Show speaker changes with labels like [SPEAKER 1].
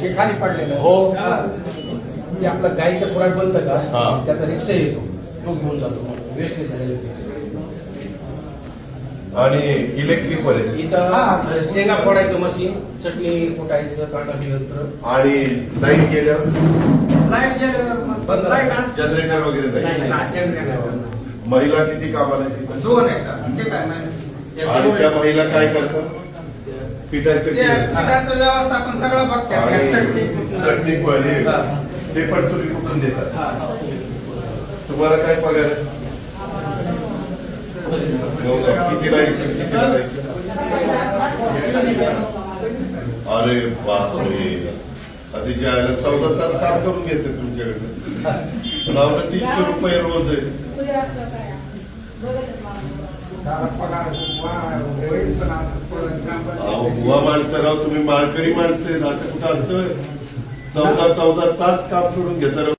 [SPEAKER 1] ते खाली पडलेलं आहे.
[SPEAKER 2] हो.
[SPEAKER 1] ते आपलं गाईचं खुराक बनतं
[SPEAKER 2] हा.
[SPEAKER 1] का त्याचा रिक्षा येतो तो घेऊन जातो वेस्टेज झालेले पैसे.
[SPEAKER 2] आणि इलेक्ट्रिक वर आहे.
[SPEAKER 1] इथं शेंगा फोडायचं मशीन चटणी कुटायचं कांदा यंत्र
[SPEAKER 2] आणि लाइट गेल्या
[SPEAKER 3] लाइट गेल्यावर लाइट असते.
[SPEAKER 2] जनरेटर वगैरे
[SPEAKER 1] नाही,
[SPEAKER 2] नाही
[SPEAKER 3] नाही, जनरेटर नाही.
[SPEAKER 2] महिला किती कामाला?
[SPEAKER 3] दोन आहेत ते काय नाही.
[SPEAKER 2] आणि त्या महिला काय करतात पिठाचं.
[SPEAKER 3] पिठाचं व्यवस्थापन सगळं बघतात चटणी.
[SPEAKER 2] चटणी पोहे
[SPEAKER 1] हा.
[SPEAKER 2] ते पण तुम्ही कुठून देतात तुम्हाला काय पगार? आहे? हो. का? किती लाईचं किती लाईचं अरे बापरे. आयला चौदा तास काम करून घेते तुमच्याकडे लावलं तीनशे रुपये रोज आहे
[SPEAKER 3] पगार होईल पण आता थोडं
[SPEAKER 2] अहो,
[SPEAKER 3] ग्रामपंचायत
[SPEAKER 2] बुवा माणसं राव तुम्ही माळकरी माणसं आहेत असं कुठं असतं चौदा चौदा तास काम करून घेता राव.